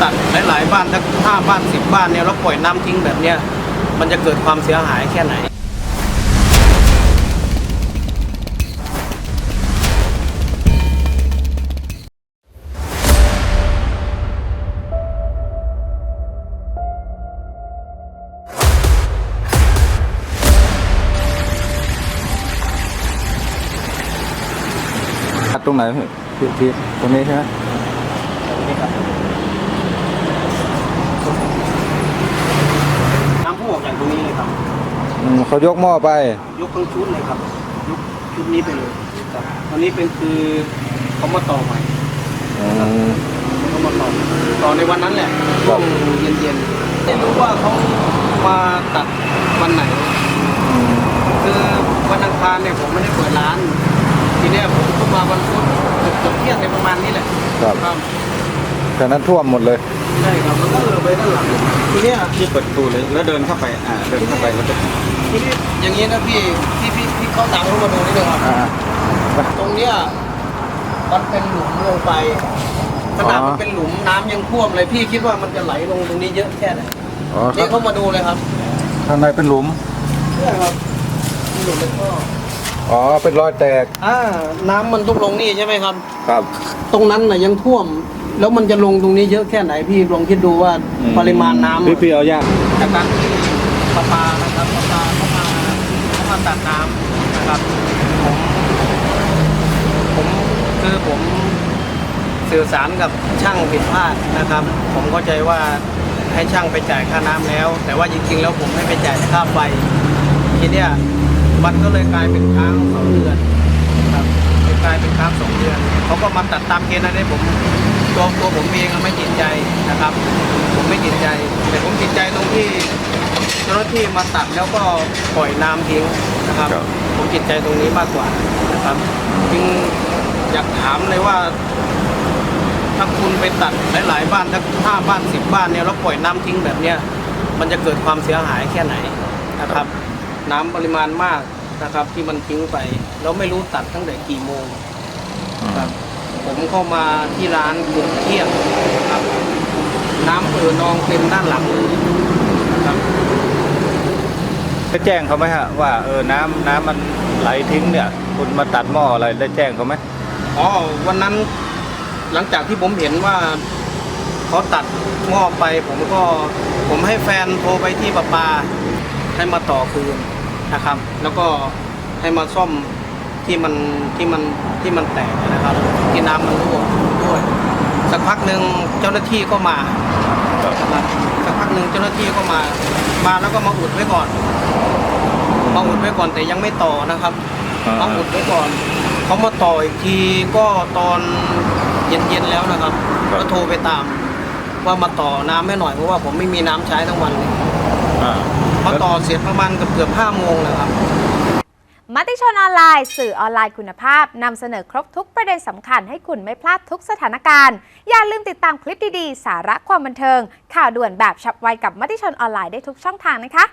ตัดหลายๆบ้านสักห้าบ้านสิบบ้านเนี่ยแล้วปล่อยน้ำทิ้งแบบเนี้ยมันจะเกิดความเสียหายแค่ไหนตัดตรงไหนพี่พี่พี่ตรงนี้ใช่ไหมน้ำพุ่งออกจากตรงนี้เลยครับ อืม เขายกหม้อไป ยกทั้งชุดเลยครับยกชุดนี้ไปเลยครับอันนี้เป็นคือเขามาต่อใหม่อืมเขามาต่อต่อในวันนั้นแหละครัช่วบงเย็นๆไม่รู้ว่าเขามาตัดวันไหน คือวันอังคารเนี่ยผมไม่ได้เปิดร้าน ทีเนี้ยผมก็มาวันพุธเกือบเที่ยงในประมาณนี้แหละครับครับ แต่นั้นท่วมหมดเลย ใช่ครับมันก็เออไปด้านหลังทีเนี้ยที่เปิดประตูเลยแล้วเดินเข้าไปอ่าเดินเข้าไปแล้วก็ทีนี้อย่างนี้นะพี่พี่พี่พี่เขาตามเข้ามาดูนิดนึงครับอ่า ตรงเนี้ยมันเป็นหลุมลงไปขนาดอ๋อ มันเป็นหลุมน้ำยังท่วมเลยพี่คิดว่ามันจะไหลลงตรงนี้เยอะแค่ไหนอ๋อนี่เข้ามาดูเลยครับข้างในเป็นหลุม เนี่ยครับหลุมแล้วก็อ๋อ เป็นรอยแตก อ่าน้ำมันต้องลงนี่ใช่ไหมครับ ครับ ตรงนั้นน่ะยังท่วม แล้วมันจะลงตรงนี้เยอะแค่ไหนพี่ลองคิดดูว่าปริมาณน้ำพี่พี่เอายากจากการที่ประปานะครับประปาเข้ามาเข้ามาตัดน้ำนะครับผมผมคือผมสื่อสารกับช่างผิดพลาดนะครับ ผมเข้าใจว่าให้ช่างไปจ่ายค่าน้ำแล้ว แต่ว่าจริงๆแล้วผมให้ไปจ่ายค่าไฟทีเนี้ยมันก็เลยกลายเป็นค้างสองเดือน ครับเลยกลายเป็นค้างสองเดือนเขาก็มาตัดตามเกณฑ์นั้นให้ผม ตัวตัวผมเองอะไม่ติดใจนะครับ ผมไม่ติดใจ แต่ผมติดใจตรงที่เจ้าหน้าที่มาตัดแล้วก็ปล่อยน้ำทิ้งนะครับ ครับ ผมติดใจตรงนี้มากกว่านะครับ จึงอยากถามเลยว่า ถ้าคุณไปตัดหลายๆบ้านสักห้าบ้านสิบบ้านเนี่ยแล้วปล่อยน้ำทิ้งแบบเนี้ยมันจะเกิดความเสียหายแค่ไหนนะครับ น้ำปริมาณมากนะครับ ที่มันทิ้งไป แล้วไม่รู้ตัดตั้งแต่กี่โมง ครับ ผมเข้ามาที่ร้านเกือบเที่ยงครับน้ำเอ่อนองเต็มด้านหลังเลยครับได้แจ้งเขาไหมฮะว่าเออน้ำน้ำมันไหลทิ้งเนี่ย คุณมาตัดหม้ออะไรได้แจ้งเขาไหมอ๋อวันนั้นหลังจากที่ผมเห็นว่าเขาตัดหม้อไป ผมก็ผมให้แฟนโทรไปที่ประปาให้มาต่อคืนนะครับ แล้วก็ให้มาซ่อม ที่มันที่มันที่มันแตกนะครับ ที่น้ำมันรั่วด้วย สักพักหนึ่งเจ้าหน้าที่ก็มานะครับสักพักหนึ่งเจ้าหน้าที่ก็มามาแล้วก็มาอุดไว้ก่อนมาอุดไว้ก่อนแต่ยังไม่ต่อนะครับอ่ามาอุดไว้ก่อนเขามาต่ออีกทีก็ตอนเย็นๆแล้วนะครับครับก็โทรไปตาม ว่ามาต่อน้ำให้หน่อยเพราะว่าผมไม่มีน้ำใช้ทั้งวันเลยอ่ามาต่อเสร็จประมาณเกือบเกือบห้าโมงนะครับ มติชนออนไลน์ สื่อออนไลน์คุณภาพนำเสนอครบทุกประเด็นสำคัญให้คุณไม่พลาดทุกสถานการณ์ อย่าลืมติดตามคลิปดีๆ สาระความบันเทิง ข่าวด่วนแบบฉับไวกับมติชนออนไลน์ได้ทุกช่องทางนะคะ